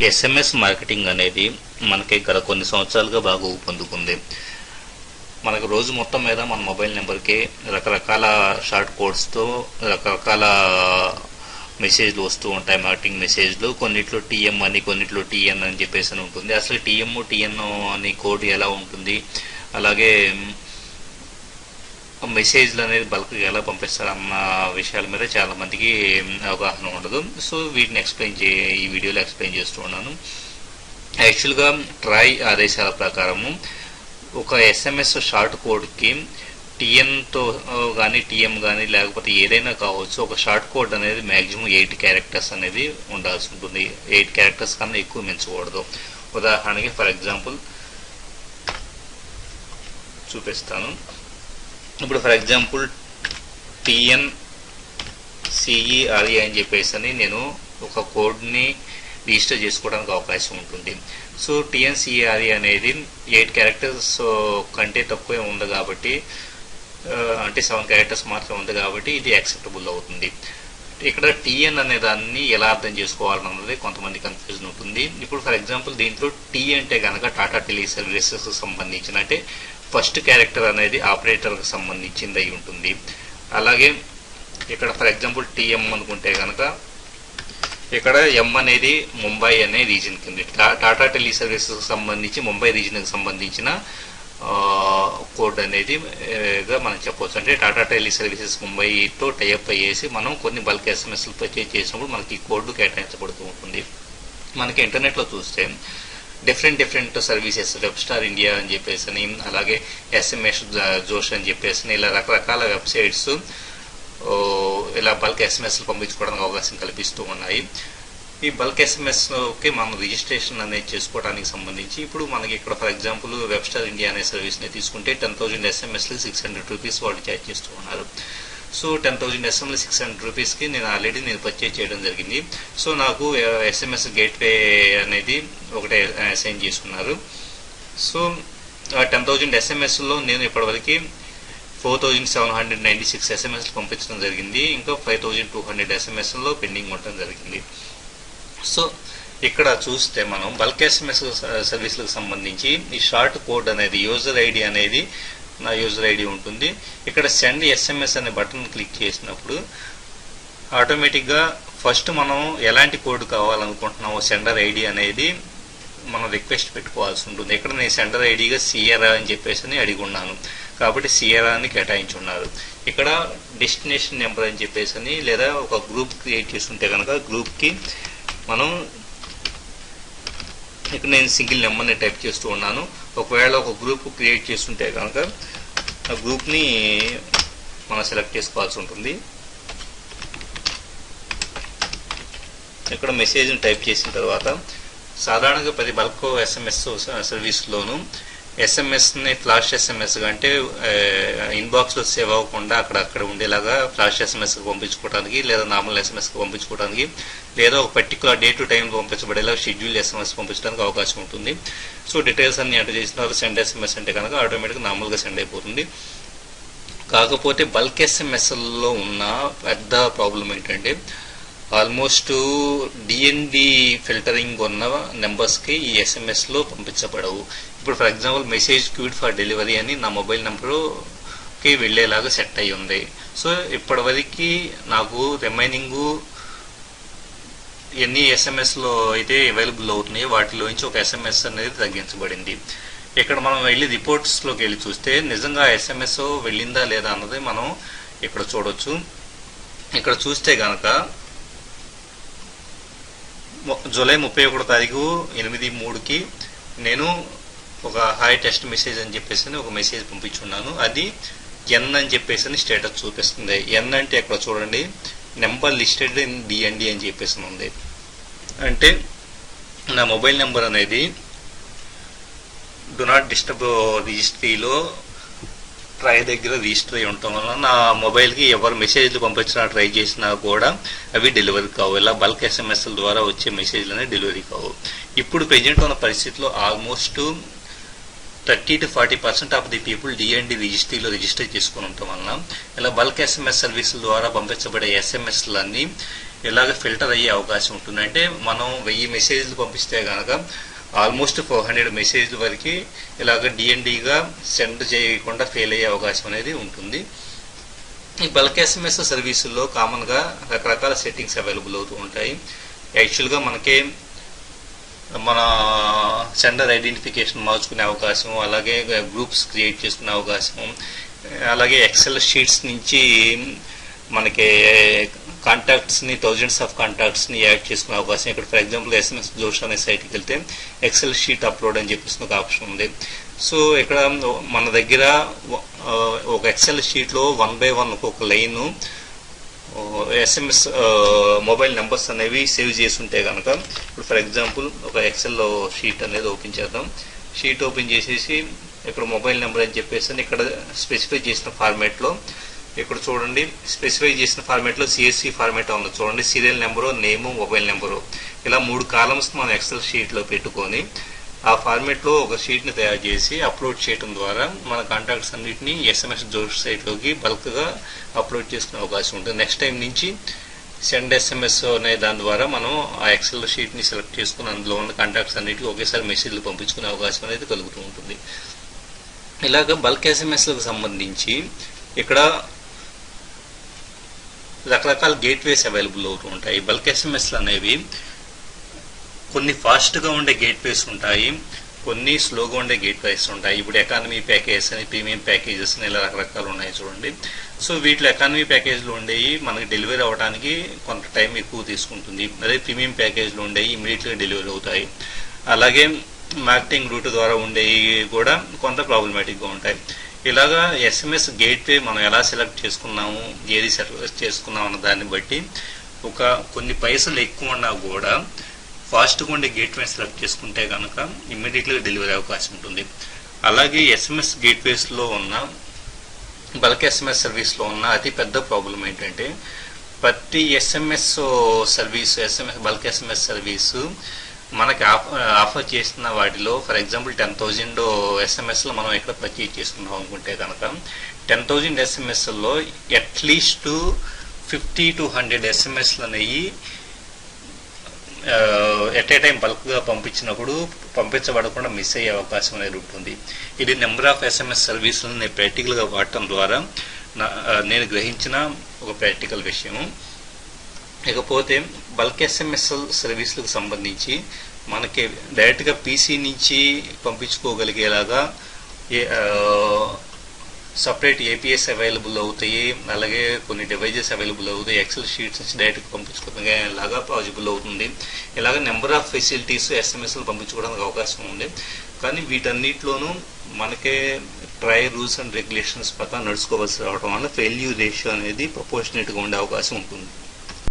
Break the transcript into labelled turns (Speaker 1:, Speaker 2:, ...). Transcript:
Speaker 1: SMS marketing అనేది మనకి గత కొన్ని సంవత్సరాలుగా బాగా ఊపందుకుంది మనకు రోజు మొత్తం మీద మన మొబైల్ నెంబర్కి రకరకాల షార్ట్ కోడ్స్తో రకరకాల మెసేజ్లు వస్తూ ఉంటాయి. మార్కెటింగ్ మెసేజ్లు కొన్నిట్లో టీఎం అని కొన్నిట్లో టీఎన్ అని చెప్పేసి అని ఉంటుంది. అసలు టీఎం టీఎన్ అని కోడ్ ఎలా ఉంటుంది? అలాగే మెసేజ్లు అనేది బల్క్గా ఎలా పంపిస్తారు అన్న విషయాల మీద చాలామందికి అవగాహన ఉండదు. సో వీటిని ఎక్స్ప్లెయిన్ చే ఈ వీడియోలో ఎక్స్ప్లెయిన్ చేస్తూ ఉన్నాను. యాక్చువల్గా ట్రై ఆదేశాల ప్రకారము ఒక ఎస్ఎంఎస్ షార్ట్ కోడ్కి టీఎన్తో కానీ టీఎం కానీ లేకపోతే ఏదైనా కావచ్చు ఒక షార్ట్ కోడ్ అనేది మ్యాక్సిమం ఎయిట్ క్యారెక్టర్స్ అనేది ఉండాల్సి ఉంటుంది. ఎయిట్ క్యారెక్టర్స్ కన్నా ఎక్కువ మించకూడదు. ఉదాహరణకి ఫర్ ఎగ్జాంపుల్ చూపిస్తాను. ఇప్పుడు ఫర్ ఎగ్జాంపుల్ టిఎన్ సిఈఆర్ఈ అని చెప్పేసి అని నేను ఒక కోడ్ని రిజిస్టర్ చేసుకోవడానికి అవకాశం ఉంటుంది. సో టిఎన్సిఆర్ఈ అనేది ఎయిట్ క్యారెక్టర్స్ కంటే తక్కువే ఉంది కాబట్టి అంటే సెవెన్ క్యారెక్టర్స్ మాత్రమే ఉంది కాబట్టి ఇది యాక్సెప్టబుల్ అవుతుంది. ఇక్కడ టిఎన్ అనే దాన్ని ఎలా అర్థం చేసుకోవాలన్నది కొంతమంది కన్ఫ్యూజన్ ఉంటుంది. ఇప్పుడు ఫర్ ఎగ్జాంపుల్ దీంట్లో టీ అంటే కనుక టాటా టెలి సర్వీసెస్ సంబంధించిన అంటే ఫస్ట్ క్యారెక్టర్ అనేది ఆపరేటర్కి సంబంధించింది అయి ఉంటుంది. అలాగే ఇక్కడ ఫర్ ఎగ్జాంపుల్ టీఎం అనుకుంటే కనుక ఇక్కడ ఎం అనేది ముంబై అనే రీజన్ కింద టా- టాటా టెలి సర్వీసెస్కి సంబంధించి ముంబై రీజన్కి సంబంధించిన కోడ్ అనేది మనం చెప్పవచ్చు అంటే టాటా టెలి సర్వీసెస్ ముంబైతో టైఅప్ అయ్యేసి మనం కొన్ని బల్క్ ఎస్ఎంఎస్లు పర్చేజ్ చేసినప్పుడు మనకి ఈ కోడ్ కేటాయించబడుతూ ఉంటుంది. మనకి ఇంటర్నెట్లో చూస్తే different different services web star India అని చెప్పేసి అని అలాగే ఎస్ఎంఎస్ జోష్ అని చెప్పేసి ఇలా రకరకాల వెబ్సైట్స్ ఇలా బల్క్ ఎస్ఎంఎస్లు పంపించుకోవడానికి అవకాశం కల్పిస్తూ ఉన్నాయి. ఈ బల్క్ ఎస్ఎంఎస్కి మనం రిజిస్ట్రేషన్ అనేది చేసుకోవడానికి సంబంధించి ఇప్పుడు మనకి ఇక్కడ for example web star India అనే సర్వీస్ని తీసుకుంటే టెన్ థౌజండ్ ఎస్ఎంఎస్లు సిక్స్ హండ్రెడ్ రూపీస్ వాళ్ళు ఛార్జ్ చేస్తూ ఉన్నారు. So ten thousand SMS six hundred రూపీస్కి నేను ఆల్రెడీ నేను పర్చేజ్ చేయడం జరిగింది. సో నాకు ఎస్ఎంఎస్ గేట్వే అనేది ఒకటే అసైన్ చేసుకున్నారు. సో టెన్ థౌజండ్ ఎస్ఎంఎస్లో నేను ఇప్పటివరకు four thousand seven hundred ninety six ఎస్ఎంఎస్లు పంపించడం జరిగింది. ఇంకా ఫైవ్ థౌజండ్ టూ హండ్రెడ్ ఎస్ఎంఎస్లో పెండింగ్ ఉండడం జరిగింది. సో ఇక్కడ చూస్తే మనం బల్క్ ఎస్ఎంఎస్ సర్వీసులకు సంబంధించి ఈ షార్ట్ కోడ్ అనేది యూజర్ ఐడి అనేది నా యూజర్ ఐడి ఉంటుంది. ఇక్కడ సెండ్ ఎస్ఎంఎస్ అనే బటన్ క్లిక్ చేసినప్పుడు ఆటోమేటిక్గా ఫస్ట్ మనం ఎలాంటి కోడ్ కావాలనుకుంటున్నామో సెండర్ ఐడి అనేది మనం రిక్వెస్ట్ పెట్టుకోవాల్సి ఉంటుంది. ఇక్కడ నేను సెండర్ ఐడిగా సిఆర్ఆ అని చెప్పేసి అని అడిగి ఉన్నాను కాబట్టి సిఆర్ఆ అని కేటాయించున్నారు. ఇక్కడ డెస్టినేషన్ నెంబర్ అని చెప్పేసి అని లేదా ఒక గ్రూప్ క్రియేట్ చేసుకుంటే కనుక గ్రూప్కి మనం ఇక్కడ నేను సింగిల్ నెంబర్ని టైప్ చేస్తూ ఉన్నాను. ఒకవేళ ఒక గ్రూప్ క్రియేట్ చేస్తుంటే కనుక ఆ గ్రూప్ని మనం సెలెక్ట్ చేసుకోవాల్సి ఉంటుంది. ఇక్కడ మెసేజ్ని టైప్ చేసిన తర్వాత సాధారణంగా ప్రతి బల్క్ ఎస్ఎంఎస్ సర్వీస్లోనూ ఎస్ఎంఎస్ని ఫ్లాష్ ఎస్ఎంఎస్ అంటే ఇన్బాక్స్లో సేవ్ అవ్వకుండా అక్కడ అక్కడ ఉండేలాగా ఫ్లాష్ ఎస్ఎంఎస్కి పంపించుకోవడానికి లేదా నార్మల్ ఎస్ఎంఎస్కి పంపించుకోవడానికి లేదా ఒక పర్టికులర్ డే టు టైం పంపించబడేలా షెడ్యూల్ ఎస్ఎంఎస్ పంపించడానికి అవకాశం ఉంటుంది. సో డీటెయిల్స్ అన్ని ఎంటర్ చేసిన తర్వాత సెండ్ ఎస్ఎంఎస్ అంటే కనుక ఆటోమేటిక్గా నార్మల్గా సెండ్ అయిపోతుంది. కాకపోతే బల్క్ ఎస్ఎంఎస్లో ఉన్న పెద్ద ప్రాబ్లం ఏంటంటే ఆల్మోస్ట్ డిఎన్డి ఫిల్టరింగ్ ఉన్న నెంబర్స్కి ఈ ఎస్ఎంఎస్లో పంపించబడవు. ఇప్పుడు for example message queued for delivery అని నా మొబైల్ నెంబరుకి వెళ్ళేలాగా సెట్ అయి ఉంది. సో ఇప్పటివరకు నాకు రిమైనింగ్ ఎన్ని ఎస్ఎంఎస్లో అయితే అవైలబుల్ అవుతున్నాయో వాటిలోంచి ఒక ఎస్ఎంఎస్ అనేది తగ్గించబడింది. ఇక్కడ మనం వెళ్ళి రిపోర్ట్స్లోకి వెళ్ళి చూస్తే నిజంగా ఎస్ఎంఎస్ వెళ్ళిందా లేదా అన్నది మనం ఇక్కడ చూడవచ్చు ఇక్కడ చూస్తే కనుక జూలై ముప్పై ఒకటో తారీఖు ఎనిమిది మూడుకి నేను ఒక హాయ్ టెస్ట్ మెసేజ్ అని చెప్పేసి అని ఒక మెసేజ్ పంపించున్నాను. అది ఎన్ అని చెప్పేసి అని స్టేటస్ చూపిస్తుంది. ఎన్ అంటే ఇక్కడ చూడండి. నెంబర్ లిస్టెడ్ ఇన్ డిఎన్డి అని చెప్పేసి ఉంది. అంటే నా మొబైల్ నెంబర్ అనేది డు నాట్ డిస్టర్బ్ రిజిస్ట్రీలో ట్రై దగ్గర రిజిస్టర్ అయి ఉండటం వల్ల నా మొబైల్కి ఎవరు మెసేజ్లు పంపించినా ట్రై చేసినా కూడా అవి డెలివరీ కావు. ఇలా బల్క్ ఎస్ఎంఎస్ల ద్వారా వచ్చే మెసేజ్లు అనేవి డెలివరీ కావు. ఇప్పుడు ప్రజెంట్ ఉన్న పరిస్థితిలో almost thirty to forty percent of the people DND రిజిస్ట్రీలో register చేసుకుని ఉండటం వలన ఇలా బల్క్ ఎస్ఎంఎస్ సర్వీసుల ద్వారా పంపించబడే ఎస్ఎంఎస్లన్నీ ఇలాగ ఫిల్టర్ అయ్యే అవకాశం ఉంటుంది? అంటే మనం వెయ్యి మెసేజ్లు పంపిస్తే కనుక ఆల్మోస్ట్ ఫోర్ హండ్రెడ్ మెసేజ్ల వరకు ఇలాగ డిఎన్డిగా సెండ్ చేయకుండా ఫెయిల్ అయ్యే అవకాశం అనేది ఉంటుంది. ఈ బల్క్ ఎస్ఎంఎస్ సర్వీసుల్లో కామన్గా రకరకాల సెట్టింగ్స్ అవైలబుల్ అవుతూ ఉంటాయి. యాక్చువల్గా మనకి మన సెండర్ ఐడెంటిఫికేషన్ మార్చుకునే అవకాశం అలాగే గ్రూప్స్ క్రియేట్ చేసుకునే అవకాశం అలాగే ఎక్సెల్ షీట్స్ నుంచి మనకి కాంటాక్ట్స్ని థౌజండ్స్ ఆఫ్ కాంటాక్ట్స్ని యాడ్ చేసుకునే అవకాశం ఇక్కడ. ఫర్ ఎగ్జాంపుల్ ఎస్ఎంఎస్ జోష్ అనే సైట్కి వెళ్తే ఎక్సెల్ షీట్ అప్లోడ్ అని చెప్పేసి ఒక ఆప్షన్ ఉంది. సో ఇక్కడ మన దగ్గర uh, ఒక ఎక్సెల్ షీట్లో వన్ బై వన్ ఒక్కొక్క లైను ఎస్ఎంఎస్ మొబైల్ నెంబర్స్ అనేవి సేవ్ చేసి ఉంటే కనుక ఇప్పుడు ఫర్ ఎగ్జాంపుల్ ఒక ఎక్సెల్లో షీట్ అనేది ఓపెన్ చేద్దాం. షీట్ ఓపెన్ చేసేసి ఇక్కడ మొబైల్ నెంబర్ అని చెప్పేసి ఇక్కడ స్పెసిఫై చేసిన ఫార్మేట్లో ఇక్కడ చూడండి స్పెసిఫై చేసిన ఫార్మేట్లో సిఎస్సి ఫార్మేట్ ఉంది. చూడండి serial number name mobile number ఇలా మూడు కాలమ్స్ మనం ఎక్సెల్ షీట్లో పెట్టుకొని ఆ ఫార్మేట్లో ఒక షీట్ని తయారు చేసి అప్లోడ్ చేయడం ద్వారా మన కాంటాక్ట్స్ అన్నింటినీ ఎస్ఎంఎస్ జోష్ సైట్లోకి బల్క్గా అప్లోడ్ చేసుకునే అవకాశం ఉంటుంది. నెక్స్ట్ టైం నుంచి సెండ్ ఎస్ఎంఎస్ అనే దాని ద్వారా మనం ఆ ఎక్సెల్ షీట్ని సెలెక్ట్ చేసుకుని అందులో ఉన్న కాంటాక్ట్స్ అన్నిటికీ ఒకేసారి మెసేజ్లు పంపించుకునే అవకాశం అనేది కలుగుతూ ఉంటుంది. ఇలాగ బల్క్ ఎస్ఎంఎస్లకు సంబంధించి ఇక్కడ రకరకాల గేట్వేస్ అవైలబుల్ అవుతూ ఉంటాయి. బల్క్ ఎస్ఎంఎస్లు అనేవి కొన్ని ఫాస్ట్గా ఉండే గేట్వేస్ ఉంటాయి. కొన్ని స్లోగా ఉండే గేట్వేస్ ఉంటాయి. ఇప్పుడు ఎకానమీ ప్యాకేజ్ అని ప్రీమియం ప్యాకేజెస్ అని ఇలా రకరకాలు ఉన్నాయి చూడండి. సో వీటిలో ఎకానమీ ప్యాకేజ్లు ఉండేవి మనకి డెలివరీ అవ్వడానికి కొంత టైం ఎక్కువ తీసుకుంటుంది. అదే ప్రీమియం ప్యాకేజ్లు ఉండేవి ఇమీడియట్గా డెలివరీ అవుతాయి. అలాగే మార్కెటింగ్ రూట్ ద్వారా ఉండేవి కూడా కొంత ప్రాబ్లమేటిక్గా ఉంటాయి. ఇలాగా ఎస్ఎంఎస్ గేట్వే మనం ఎలా సెలెక్ట్ చేసుకున్నాము ఏది సెలెక్ట్ చేసుకున్నాం అన్న దాన్ని బట్టి ఒక కొన్ని పైసలు ఎక్కువ ఉన్నా కూడా ఫాస్ట్గా ఉండే గేట్వే సెలెక్ట్ చేసుకుంటే కనుక ఇమ్మీడియట్గా డెలివరీ అవకాశం ఉంటుంది. అలాగే ఎస్ఎంఎస్ గేట్వేస్లో ఉన్న బల్క్ ఎస్ఎంఎస్ సర్వీస్లో ఉన్న అతి పెద్ద ప్రాబ్లం ఏంటంటే ప్రతి SMS service SMS bulk SMS service మనకి ఆఫర్ చేసిన వాటిలో ఫర్ ఎగ్జాంపుల్ టెన్ థౌజండ్ ఎస్ఎంఎస్లో మనం ఎక్కడ పర్చేజ్ చేసుకున్నాం అనుకుంటే కనుక ten thousand ఎస్ఎంఎస్లో at least fifty to hundred ఎస్ఎంఎస్లు అనేవి ఎట్ ఏ టైం బల్క్గా పంపించినప్పుడు పంపించబడకుండా మిస్ అయ్యే అవకాశం అనేది ఉంటుంది. ఇది నెంబర్ ఆఫ్ ఎస్ఎంఎస్ సర్వీసులను నేను ప్రాక్టికల్గా వాడటం ద్వారా నేను గ్రహించిన ఒక ప్రాక్టికల్ విషయం ఇకపోతే బల్క్ ఎస్ఎంఎస్ సర్వీసులకు సంబంధించి మనకి డైరెక్ట్గా పీసీ నుంచి పంపించుకోగలిగేలాగా సపరేట్ ఏపీఎస్ అవైలబుల్ అవుతాయి అలాగే కొన్ని డివైజెస్ అవైలబుల్ అవుతాయి ఎక్సెల్ షీట్స్ నుంచి డైరెక్ట్గా పంపించుకోగలిగేలాగా పాజిబుల్ అవుతుంది. ఇలాగ నెంబర్ ఆఫ్ ఫెసిలిటీస్ ఎస్ఎంఎస్లు పంపించుకోవడానికి అవకాశం ఉంది. కానీ వీటన్నిటిలోనూ మనకే ట్రై రూల్స్ అండ్ రెగ్యులేషన్స్ ప్రకారం నడుచుకోవాల్సి రావడం వల్ల ఫెయిల్యూర్ రేషియో అనేది ప్రపోర్షనేట్గా ఉండే అవకాశం ఉంటుంది.